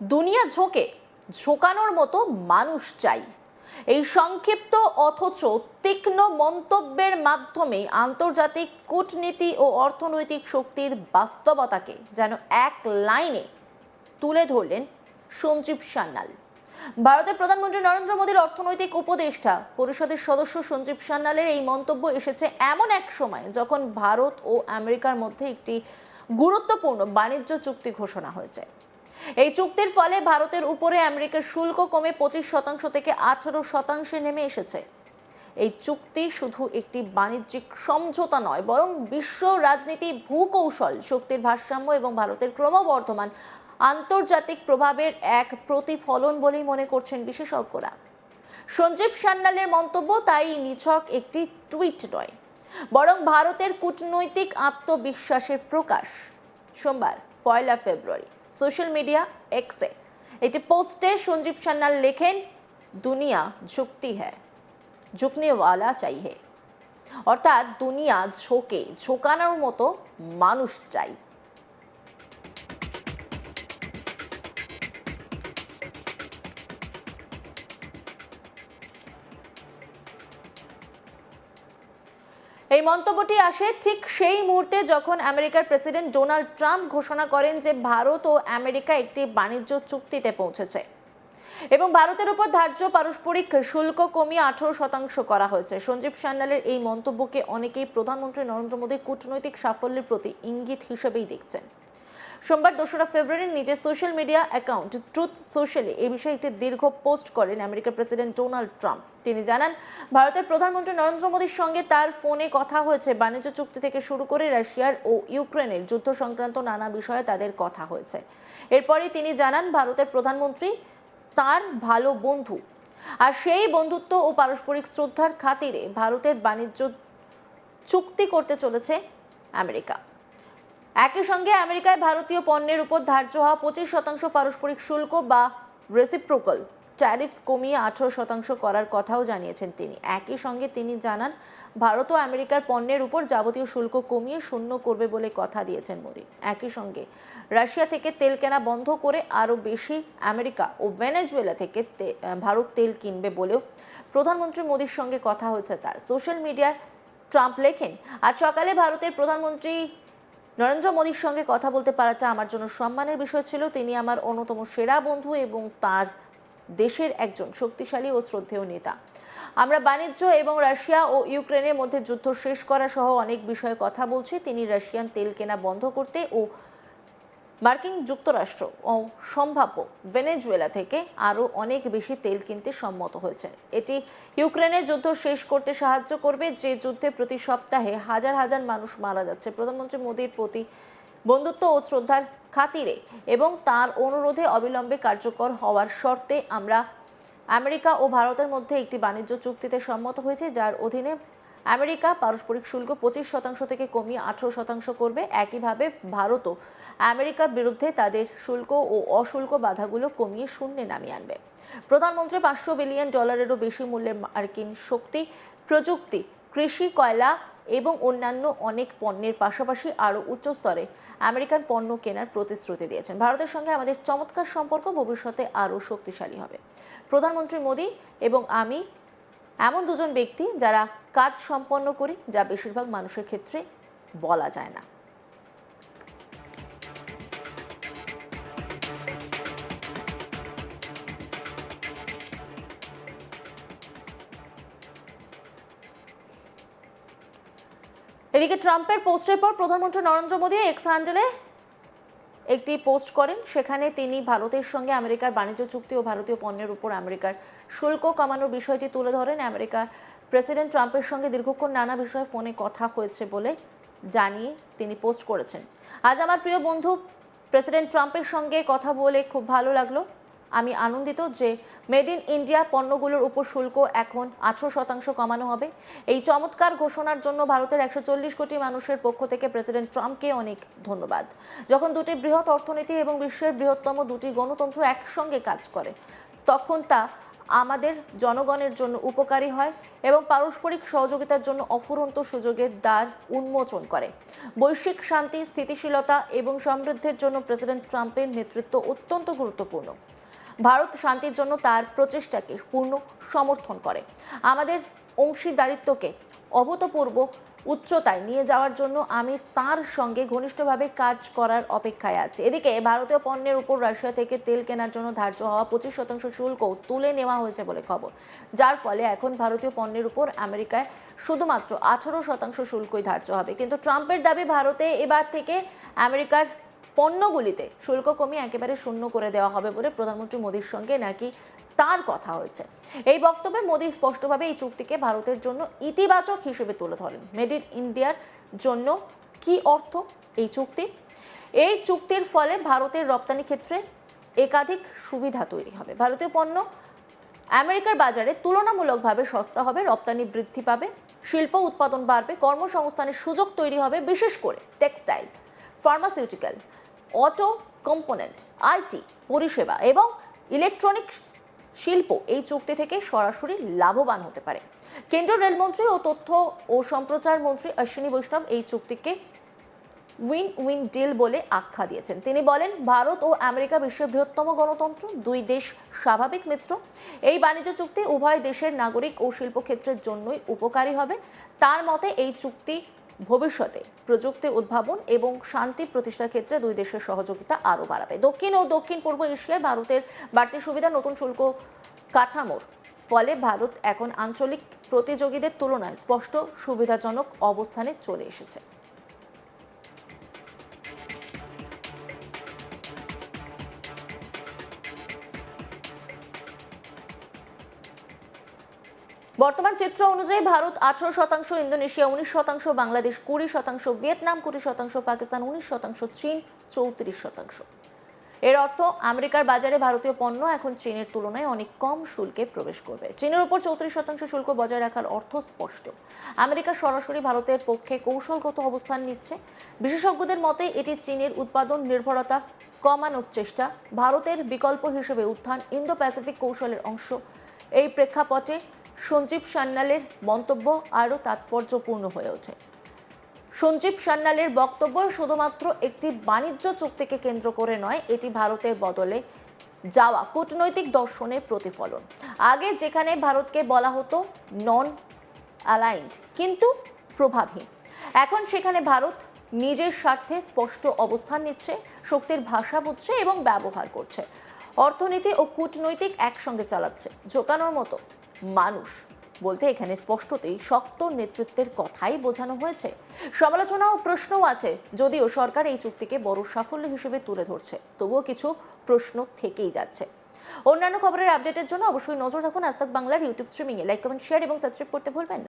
দুনিয়া ঝোঁকে ঝোঁকানোর মতো মানুষ চাই। এই সংক্ষিপ্ত অথচ তীক্ষ্ণ মন্তব্যের মাধ্যমে আন্তর্জাতিক কূটনীতি ও অর্থনৈতিক শক্তির বাস্তবতাকে যেন এক লাইনে তুলে ধরলেন সঞ্জীব সান্যাল। ভারতের প্রধানমন্ত্রী নরেন্দ্র মোদীর অর্থনৈতিক উপদেষ্টা পরিষদের সদস্য সঞ্জীব সান্যালের এই মন্তব্য এসেছে এমন এক সময় যখন ভারত ও আমেরিকার মধ্যে একটি গুরুত্বপূর্ণ বাণিজ্য চুক্তি ঘোষণা হয়েছে। এই চুক্তির ফলে ভারতের উপরে আমেরিকার শুল্ক কমে পঁচিশ শতাংশ থেকে আঠারো শতাংশে নেমে এসেছে। এই চুক্তি শুধু একটি বাণিজ্যিক সমঝোতা নয়, বরং বিশ্ব রাজনীতি, ভূকৌশল, শক্তির ভারসাম্য এবং ভারতের ক্রমবর্ধমান আন্তর্জাতিক প্রভাবের এক প্রতিফলন বলেই মনে করছেন বিশেষজ্ঞরা। সঞ্জীব সান্যালের মন্তব্য তাই নিছক একটি টুইট নয়, বরং ভারতের কূটনৈতিক আত্মবিশ্বাসের প্রকাশ। সোমবার, পয়লা ফেব্রুয়ারি। সোশ্যাল মিডিয়া এক্সে। একটি পোস্টে সঞ্জীব সান্যাল লেখেন, দুনিয়া ঝুঁকতি হ্যাঁ ঝুঁকনেওয়ালা চাইহে অর্থাৎ দুনিয়া ঝোঁকে, ঝোঁকানোর মতো মানুষ চাই। এই মন্তব্যটি আসে ঠিক সেই মুহূর্তে যখন আমেরিকার প্রেসিডেন্ট ডোনাল্ড ট্রাম্প ঘোষণা করেন যে ভারত ও আমেরিকা একটি বাণিজ্য চুক্তিতে পৌঁছেছে। এবং ভারতের উপর ধার্য পারস্পরিক শুল্ক কমিয়ে আঠারো শতাংশ করা হয়েছে। সঞ্জীব সান্যালের এই মন্তব্যকে অনেকেই প্রধানমন্ত্রী নরেন্দ্র মোদীর কূটনৈতিক সাফল্যের প্রতি ইঙ্গিত হিসেবেই দেখছেন। সোমবার দোসরা ফেব্রুয়ারি নিজের সোশ্যাল মিডিয়া অ্যাকাউন্ট ট্রুথ সোশ্যালে এ বিষয়ে একটি দীর্ঘ পোস্ট করেন আমেরিকার প্রেসিডেন্ট ডোনাল্ড ট্রাম্প। তিনি জানান, ভারতের প্রধানমন্ত্রী নরেন্দ্র মোদীর সঙ্গে তার ফোনে কথা হয়েছে। বাণিজ্য চুক্তি থেকে শুরু করে রাশিয়ার ও ইউক্রেনের যুদ্ধ সংক্রান্ত নানা বিষয়ে তাদের কথা হয়েছে। এরপরই তিনি জানান, ভারতের প্রধানমন্ত্রী তার ভালো বন্ধু। আর সেই বন্ধুত্ব ও পারস্পরিক শ্রদ্ধার খাতিরে ভারতের বাণিজ্য চুক্তি করতে চলেছে আমেরিকা। একই সঙ্গে আমেরিকায় ভারতীয় পণ্যের উপর ধার্য হওয়া পঁচিশ শতাংশ পারস্পরিক শুল্ক বা রেসিপ্রোকাল ট্যারিফ কমিয়ে আঠারো শতাংশ করার কথাও জানিয়েছেন তিনি। একই সঙ্গে তিনি জানান, ভারত ও আমেরিকার পণ্যের উপর যাবতীয় শুল্ক কমিয়ে শূন্য করবে বলে কথা দিয়েছেন মোদী। একই সঙ্গে রাশিয়া থেকে তেল কেনা বন্ধ করে আরও বেশি আমেরিকা ও ভেনেজুয়েলা থেকে ভারত তেল কিনবে বলেও প্রধানমন্ত্রী মোদীর সঙ্গে কথা হয়েছে তার। সোশ্যাল মিডিয়ায় ট্রাম্প লেখেন, আজ সকালে ভারতের প্রধানমন্ত্রী নরেন্দ্র মোদীর সঙ্গে কথা বলতে পারাটা আমার জন্য সম্মানের বিষয় ছিল। তিনি আমার অন্যতম সেরা বন্ধু এবং তার দেশের একজন শক্তিশালী ও শ্রদ্ধেয় নেতা। আমরা বাণিজ্য এবং রাশিয়া ও ইউক্রেনের মধ্যে যুদ্ধ শেষ করা সহ অনেক বিষয়ে কথা বলছি। তিনি রাশিয়ান তেল কেনা বন্ধ করতে ও মার্কিন যুক্তরাষ্ট্র ও সম্ভাব্য ভেনেজুয়েলা থেকে আরও অনেক বেশি তেল কিনতে সম্মত হয়েছে। এটি ইউক্রেনের যুদ্ধ শেষ করতে সাহায্য করবে, যে যুদ্ধে প্রতি সপ্তাহে হাজার হাজার মানুষ মারা যাচ্ছে। প্রধানমন্ত্রী মোদীর প্রতি বন্ধুত্ব ও শ্রদ্ধার খাতিরে এবং তার অনুরোধে অবিলম্বে কার্যকর হওয়ার শর্তে আমরা আমেরিকা ও ভারতের মধ্যে একটি বাণিজ্য চুক্তিতে সম্মত হয়েছে, যার অধীনে আমেরিকা পারস্পরিক শুল্ক পঁচিশ শতাংশ থেকে কমিয়ে আঠারো শতাংশ করবে। একইভাবে ভারতও আমেরিকার বিরুদ্ধে তাদের শুল্ক ও অশুল্ক বাধাগুলো কমিয়ে শূন্যে নামিয়ে আনবে। প্রধানমন্ত্রী পাঁচশো বিলিয়ন ডলারেরও বেশি মূল্যের মার্কিন শক্তি, প্রযুক্তি, কৃষি, কয়লা এবং অন্যান্য অনেক পণ্যের পাশাপাশি আরও উচ্চ স্তরে আমেরিকান পণ্য কেনার প্রতিশ্রুতি দিয়েছেন। ভারতের সঙ্গে আমাদের চমৎকার সম্পর্ক, ভবিষ্যতে আরও শক্তিশালী হবে। প্রধানমন্ত্রী মোদী এবং আমি এমন দুজন ব্যক্তি যারা কাজ সম্পন্ন করি, যা বেশিরভাগ মানুষের ক্ষেত্রে বলা যায় না। এদিকে ট্রাম্পের পোস্টের পর প্রধানমন্ত্রী নরেন্দ্র মোদী এক্স হ্যান্ডেলে একটি পোস্ট করেন। সেখানে তিনি ভারতের সঙ্গে আমেরিকার বাণিজ্য চুক্তি ও ভারতীয় পণ্যের উপর আমেরিকার শুল্ক কমানোর বিষয়টি তুলে ধরেন আমেরিকা প্রেসিডেন্ট ট্রাম্পের সঙ্গে দীর্ঘক্ষণ নানা বিষয়ে ফোনে কথা হয়েছে বলে জানিয়ে তিনি পোস্ট করেছেন। আজ আমার প্রিয় বন্ধু, প্রেসিডেন্ট ট্রাম্পের সঙ্গে কথা বলে খুব ভালো লাগল। আমি আনন্দিত যে মেড ইন ইন্ডিয়া পণ্যগুলোর উপর শুল্ক এখন আঠারো শতাংশ কমানো হবে। এই চমৎকার ঘোষণার জন্য ভারতের একশো চল্লিশ কোটি মানুষের পক্ষ থেকে প্রেসিডেন্ট ট্রাম্পকে অনেক ধন্যবাদ। যখন দুটি বৃহৎ অর্থনীতি এবং বিশ্বের বৃহত্তম দুটি গণতন্ত্র একসঙ্গে কাজ করে, তখন তা আমাদের জনগণের জন্য উপকারী হয় এবং পারস্পরিক সহযোগিতার জন্য অফুরন্ত সুযোগের দ্বার উন্মোচন করে। বৈশ্বিক শান্তি, স্থিতিশীলতা এবং সমৃদ্ধির জন্য প্রেসিডেন্ট ট্রাম্পের নেতৃত্ব অত্যন্ত গুরুত্বপূর্ণ। ভারত শান্তির জন্য তার প্রচেষ্টাকে পূর্ণ সমর্থন করে। আমাদের অংশীদারিত্বকে অভূতপূর্ব উচ্চতায় নিয়ে যাওয়ার জন্য আমি তার সঙ্গে ঘনিষ্ঠভাবে কাজ করার অপেক্ষায় আছি। এদিকে ভারতীয় পণ্যের উপর রাশিয়া থেকে তেল কেনার জন্য ধার্য হওয়া পঁচিশ শতাংশ শুল্ক তুলে নেওয়া হয়েছে বলে খবর। যার ফলে এখন ভারতীয় পণ্যের উপর আমেরিকায় শুধুমাত্র আঠারো শতাংশ শুল্কই ধার্য হবে। কিন্তু ট্রাম্পের দাবি ভারতে এবার থেকে আমেরিকার পণ্যগুলিতে শুল্ক কমিয়ে একেবারে শূন্য করে দেওয়া হবে বলে প্রধানমন্ত্রী মোদীর সঙ্গে নাকি তার কথা হয়েছে। এই বক্তব্যে মোদী স্পষ্টভাবে এই চুক্তিকে ভারতের জন্য ইতিবাচক হিসেবে তুলে ধরেন। মেড ইন ইন্ডিয়ার জন্য কি অর্থ এই চুক্তি? এই চুক্তির ফলে ভারতের রপ্তানি ক্ষেত্রে একাধিক সুবিধা তৈরি হবে। ভারতীয় পণ্য আমেরিকার বাজারে তুলনামূলকভাবে সস্তা হবে, রপ্তানি বৃদ্ধি পাবে, শিল্প উৎপাদন বাড়বে, কর্মসংস্থানের সুযোগ তৈরি হবে, বিশেষ করে textile, pharmaceutical, auto component, IT, পরিষেবা এবং ইলেকট্রনিক শিল্প এই চুক্তি থেকে সরাসরি লাভবান হতে পারে। কেন্দ্রীয় রেলমন্ত্রী ও তথ্য ও সম্প্রচার মন্ত্রী অশ্বিনী বৈষ্ণব এই চুক্তিকে উইন উইন ডিল বলে আখ্যা দিয়েছেন। তিনি বলেন, ভারত ও আমেরিকা বিশ্বের বৃহত্তম গণতন্ত্র, দুই দেশ স্বাভাবিক মিত্র। এই বাণিজ্য চুক্তি উভয় দেশের নাগরিক ও শিল্পক্ষেত্রের জন্যই উপকারী হবে। তার মতে, এই চুক্তি ভবিষ্যতে প্রযুক্তি উদ্ভাবন এবং শান্তি প্রতিষ্ঠার ক্ষেত্রে দুই দেশের সহযোগিতা আরও বাড়াবে। দক্ষিণ ও দক্ষিণ পূর্ব এশিয়ায় ভারতের বাড়তি সুবিধা, নতুন শুল্ক কাঠামোর ফলে ভারত এখন আঞ্চলিক প্রতিযোগীদের তুলনায় স্পষ্ট সুবিধাজনক অবস্থানে চলে এসেছে। বর্তমান চিত্র অনুযায়ী ভারত আঠারো শতাংশ, ইন্দোনেশিয়া উনিশ শতাংশ, বাংলাদেশ কুড়ি শতাংশ, ভিয়েতনাম কুড়ি শতাংশ, পাকিস্তান উনিশ শতাংশ, চীন চৌত্রিশ শতাংশ। এর অর্থ আমেরিকার বাজারে ভারতীয় পণ্য এখন চীনের তুলনায় অনেক কম শুল্কে প্রবেশ করবে। চীনের উপর চৌত্রিশ শতাংশ শুল্ক বজায় রাখার অর্থ স্পষ্ট। আমেরিকা সরাসরি ভারতের পক্ষে কৌশলগত অবস্থান নিচ্ছে। বিশেষজ্ঞদের মতে, এটি চীনের উৎপাদন নির্ভরতা কমানোর চেষ্টা, ভারতের বিকল্প হিসেবে উত্থান ইন্দো প্যাসিফিক কৌশলের অংশ। এই প্রেক্ষাপটে সঞ্জীব সান্যালের মন্তব্য আরও তাৎপর্যপূর্ণ হয়ে ওঠে। সঞ্জীব সান্যালের বক্তব্য শুধুমাত্র একটি বাণিজ্য চুক্তিকে কেন্দ্র করে নয়, এটি ভারতের বদলে যাওয়া কূটনৈতিক দর্শনের প্রতিফলন। আগে যেখানে ভারতকে বলা হতো নন অ্যালাইন্ড কিন্তু প্রভাবহীন। এখন সেখানে ভারত নিজের স্বার্থে স্পষ্ট অবস্থান নিচ্ছে, শক্তির ভাষা বুঝছে এবং ব্যবহার করছে। অর্থনীতি ও কূটনৈতিক একসঙ্গে চালাচ্ছে, ঝোকানোর মতো। মানুষ। বলতে এখানে স্পষ্টতেই শক্ত নেতৃত্বের কথাই বোঝানো হয়েছে। সমালোচনা ও প্রশ্নও আছে, যদিও সরকার এই চুক্তিকে বড় সাফল্য হিসেবে তুলে ধরছে। তবুও কিছু প্রশ্ন থেকেই যাচ্ছে। অন্যান্য খবরের আপডেটের জন্য অবশ্যই নজর রাখুন আজ বাংলার ইউটিউব স্ট্রিমিংয়ে। লাইক, কমেন্ট, শেয়ার এবং সাবস্ক্রাইব করতে ভুলবেন